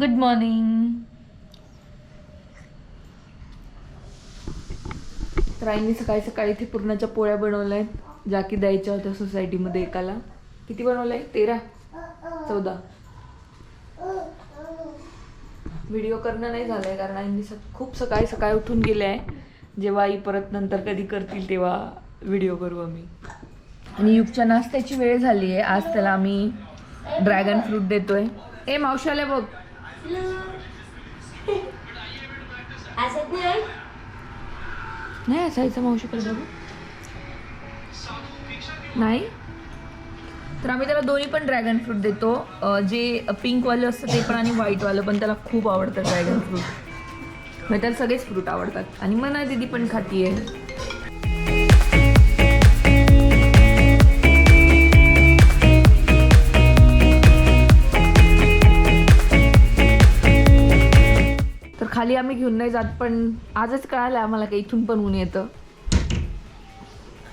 Good morning तर आईने सकाळी सकाळी इथे पुरणाच्या पोळ्या बनवल्या आहेत. ज्या की द्यायच्या होत्या सोसायटीमध्ये एकाला. किती बनवलंय? तेरा. चौदा. व्हिडिओ करणं नाही झालंय कारण आईने स- खूप सकाळी सकाळी उठून गेले आहे. जेव्हा आई परत नंतर कधी करतील तेव्हा व्हिडिओ करू आम्ही. आणि युगच्या नाश्त्याची वेळ झाली आहे. आज त्याला आम्ही ड्रॅगन फ्रूट देतोय. ए मावशाला बघ. नाही असायचं मावशीकडे बघू. नाही? तर आम्ही त्याला दोन्ही पण ड्रॅगन फ्रूट देतो. जे पिंकवालं असतं ते पण आणि व्हाईटवालं पण त्याला खूप आवडतं ड्रॅगन फ्रूट मग त्याला सगळेच फ्रूट आवडतात. आणि मना दिदी पण खाती आहे खाली आम्ही घेऊन नाही जात पण आजच कळालं आम्हाला काही इथून पण ऊन येतं.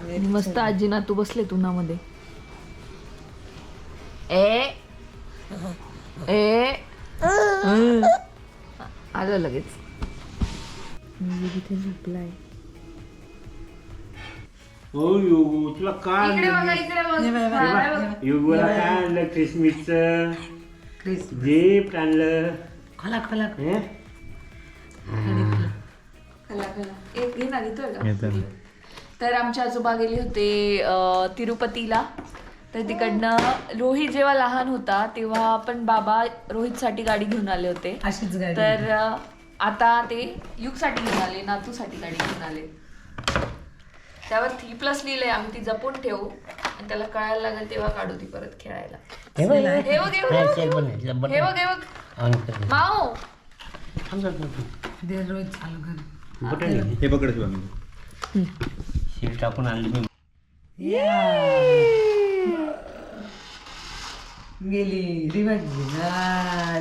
आणि मस्त आजी ना तू बसले उन्हामध्ये. ए. ए. आलं लगेच. मी तिथे झोपलाय. हो योगू तुला काय इकडे बघा आणलं? योगूला काय क्रिसमसचं क्रिस गिफ्ट आणलं. खोला खोला हे? खाला खाला एक घे ना घेतोय का तर आमचे आजोबा गेले होते अं, तिरुपतीला तर तिकडनं रोहित जेव्हा लहान होता तेव्हा आपण बाबा रोहितसाठी गाडी घेऊन आले होते अशीच गाडी तर अं, आता ते युगसाठी घेऊन आले नातूसाठी गाडी घेऊन आले त्यावर थ्री प्लस लिहिलंय आम्ही ती जपून ठेवू आणि त्याला कळायला लागेल तेव्हा काढू ती परत खेळायला हे बघ, हे बघ. हे बघ हे बघ, हा, हे बघ. हे. बघ हे. माऊ थांब. दे रोज चालू कर. बटन आहे. हे पकड शिवा टाकून आणली मी. गेली.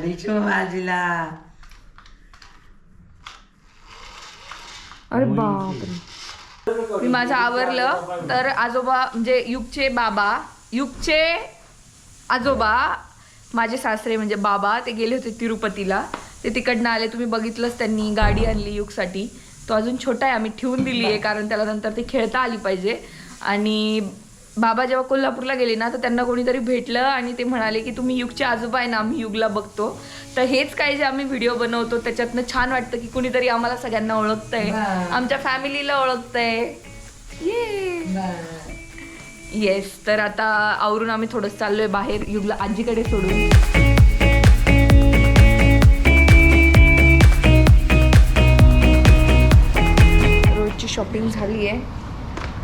रिचो अरे बापरे. मी माझं आवरलं तर आजोबा म्हणजे युगचे बाबा युगचे आजोबा माझे सासरे म्हणजे बाबा ते गेले होते तिरुपतीला. ते तिकडनं आले तुम्ही बघितलंच त्यांनी गाडी आणली युगसाठी. तो अजून छोटा आहे आम्ही ठेवून दिली आहे कारण त्याला नंतर ती खेळता आली पाहिजे. आणि बाबा जेव्हा कोल्हापूरला गेले ना तर त्यांना कोणीतरी भेटलं आणि ते म्हणाले की तुम्ही युगचे आजोबा आहे ना आम्ही युगला बघतो. तर हेच काही जे आम्ही व्हिडिओ बनवतो त्याच्यातनं छान वाटतं की कुणीतरी आम्हाला सगळ्यांना ओळखतंय. आमच्या फॅमिलीला ओळखतंय. येस तर आता आवरून आम्ही थोडं चाललोय बाहेर युगला आजीकडे सोडून. शॉपिंग झाली आहे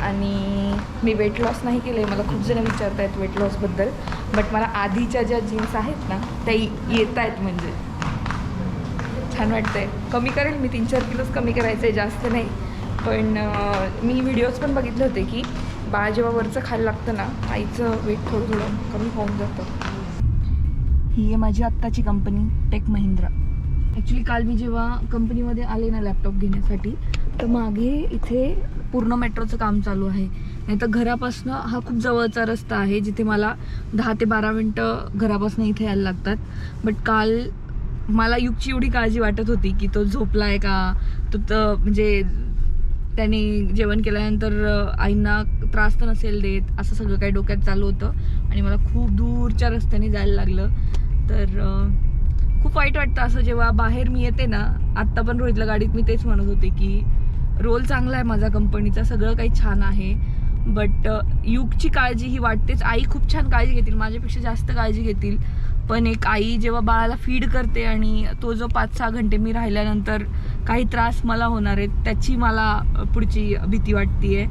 आणि मी वेट लॉस नाही केलं आहे मला खूप जण विचारत आहेत वेट लॉसबद्दल बट मला आधीच्या ज्या जीन्स आहेत ना त्या येत आहेत म्हणजे. छान वाटतंय. कमी करेल मी तीन चार किलोच कमी करायचं आहे जास्त नाही. पण मी व्हिडिओज पण बघितले होते की बाळ जेव्हा वरचं खायला लागतं ना आईचं वेट थोडं थोडं कमी होऊन जातं. ही आहे माझी आत्ताची कंपनी टेक महिंद्रा ॲक्च्युली काल मी जेव्हा कंपनीमध्ये आले ना लॅपटॉप घेण्यासाठी तर मागे इथे पूर्ण मेट्रोचं काम चालू आहे. नाही तर घरापासनं हा खूप जवळचा रस्ता आहे जिथे मला दहा ते बारा मिनटं घरापासनं इथे यायला लागतात. बट काल मला युगची एवढी काळजी वाटत होती की तो झोपला आहे का? तो म्हणजे त्याने जेवण केल्यानंतर आईंना त्रास तर नसेल देत असं सगळं काही डोक्यात चालू होतं. आणि मला खूप दूरच्या रस्त्याने जायला लागलं. तर खूप वाईट वाटतं असं जेव्हा बाहेर मी येते ना आत्ता पण रोहितला गाडीत मी तेच म्हणत होते की रोल चांगला आहे माझा कंपनीचा सगळं काही छान आहे. बट युगची काळजी ही वाटतेच. आई खूप छान काळजी घेतील माझ्यापेक्षा जास्त काळजी घेतील. पण एक आई जेव्हा बाळाला फीड करते आणि तो जो पाच सहा घंटे मी राहिल्यानंतर काही त्रास मला होणार आहेत त्याची मला पुढची भीती वाटते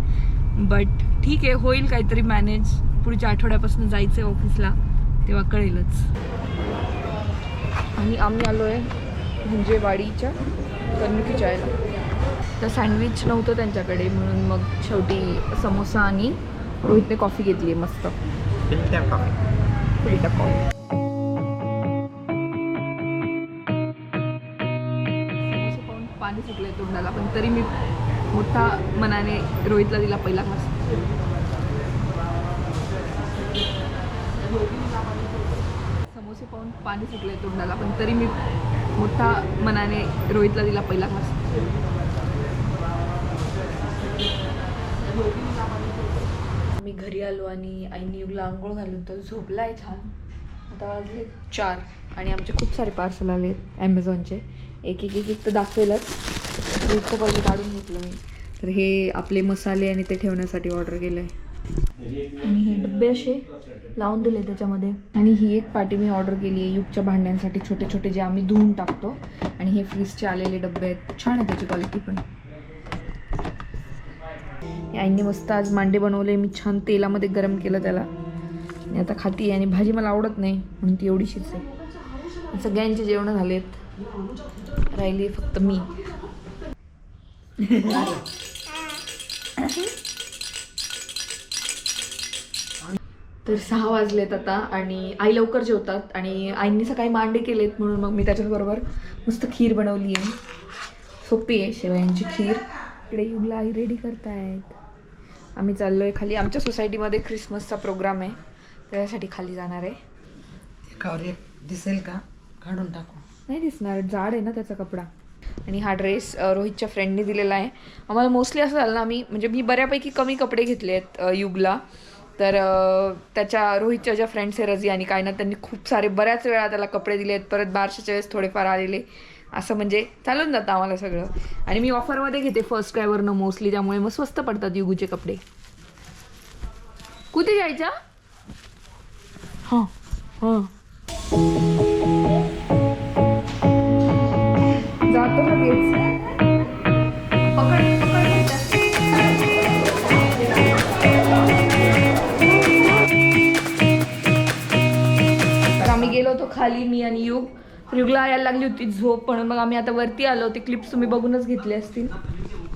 बट ठीक आहे होईल काहीतरी मॅनेज पुढच्या आठवड्यापासून जायचं आहे ऑफिसला तेव्हा कळेलच. आणि आम्ही आलो आहे म्हणजे वाडीच्या कन्नकी चायला तर सँडविच नव्हतं त्यांच्याकडे म्हणून मग शेवटी समोसा आणि रोहितने कॉफी घेतली आहे मस्त. Filter coffee. Filter coffee. पाणी सुटलंय तोंडाला पण तरी मी मोठा मनाने रोहितला दिला पहिला घास. समोसे पाहून पाणी सुटलंय तोंडाला पण तरी मी मोठा मनाने रोहितला दिला पहिला घास मी घरी आलो आणि आईने युगला आंघोळ घालून तर झोपलाय छान. आता वाजले. चार. आणि आमचे खूप सारे पार्सल आले ॲमेझॉनचे एक एक एक एक तर दाखवेलच. इतकं पहिले काढून घेतलं मी. तर हे आपले मसाले आणि ते ठेवण्यासाठी ऑर्डर केलं आहे आणि हे डबे असे लावून दिले त्याच्यामध्ये. आणि ही एक पाटी मी ऑर्डर केली आहे युगच्या भांड्यांसाठी. छोटे छोटे जे आम्ही धुवून टाकतो. आणि हे फ्रीजचे आलेले डबे आहेत. छान आहे त्याची क्वालिटी पण. आईने मस्त आज मांडे बनवले. मी छान तेलामध्ये गरम केलं त्याला. आणि आता खाती आणि भाजी मला आवडत नाही म्हणून ती एवढीशीच आहे. सगळ्यांचे जेवणं झालेत. राहिली फक्त मी. तर सहा वाजलेत आता आणि आई लवकर जेवतात आणि आईंनी सकाळी मांडे केलेत म्हणून मग मी त्याच्याबरोबर मस्त खीर बनवली आहे. सोपी आहे शेवयांची खीर. इकडे युगला आई रेडी करतायत. आम्ही चाललो आहे खाली. आमच्या सोसायटीमध्ये ख्रिसमसचा प्रोग्राम आहे. त्याच्यासाठी खाली जाणार आहे. एकावर एक दिसेल का? काढून टाकू. नाही दिसणार. जाड आहे ना त्याचा कपडा. आणि हा ड्रेस रोहितच्या फ्रेंडने दिलेला आहे. आम्हाला मोस्टली असं झालं ना आम्ही म्हणजे मी बऱ्यापैकी कमी कपडे घेतले आहेत युगला. तर त्याच्या रोहितच्या ज्या फ्रेंड्स आहे रजी आणि काय ना त्यांनी खूप सारे बऱ्याच वेळा त्याला कपडे दिले आहेत परत बारशाच्या वेळेस थोडेफार आलेले. असं म्हणजे चालून जातं आम्हाला सगळं. आणि मी ऑफरमध्ये घेते फर्स्ट क्रायवरनं मोस्टली त्यामुळे मग स्वस्त पडतात युगूचे कपडे. कुठे जायच्या हां हां. जातो लगेच. आम्ही गेलो होतो खाली मी आणि युग युगला यायला लागली होती झोप म्हणून. मग आम्ही आता वरती आलो. ते क्लिप्स तुम्ही बघूनच घेतले असतील.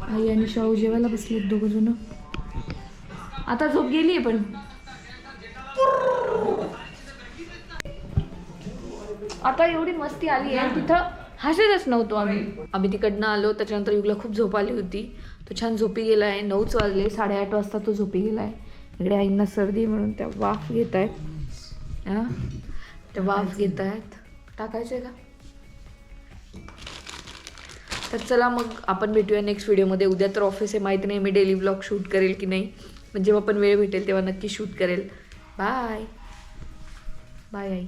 आई आणि शाहू जेवायला बसलेत दोघं जण. आता झोप गेली आहे पण. आता एवढी मस्ती आली आहे तिथं हसतच नव्हतो आम्ही. आम्ही तिकडनं आलो. त्याच्यानंतर युगला खूप झोप आली होती. तो छान झोपी गेला आहे नऊच वाजले. साडेआठ वाजता तो झोपी गेला आहे इकडे आईंना सर्दी म्हणून त्या वाफ घेत आहेत हां? त्या वाफ घेत आहेत टाकायचं आहे का? तर चला मग आपण भेटूया नेक्स्ट व्हिडिओमध्ये उद्या तर ऑफिस आहे माहिती नाही मी डेली ब्लॉग शूट करेल की नाही. पण जेव्हा पण वेळ भेटेल तेव्हा नक्की शूट करेल. बाय बाय आई.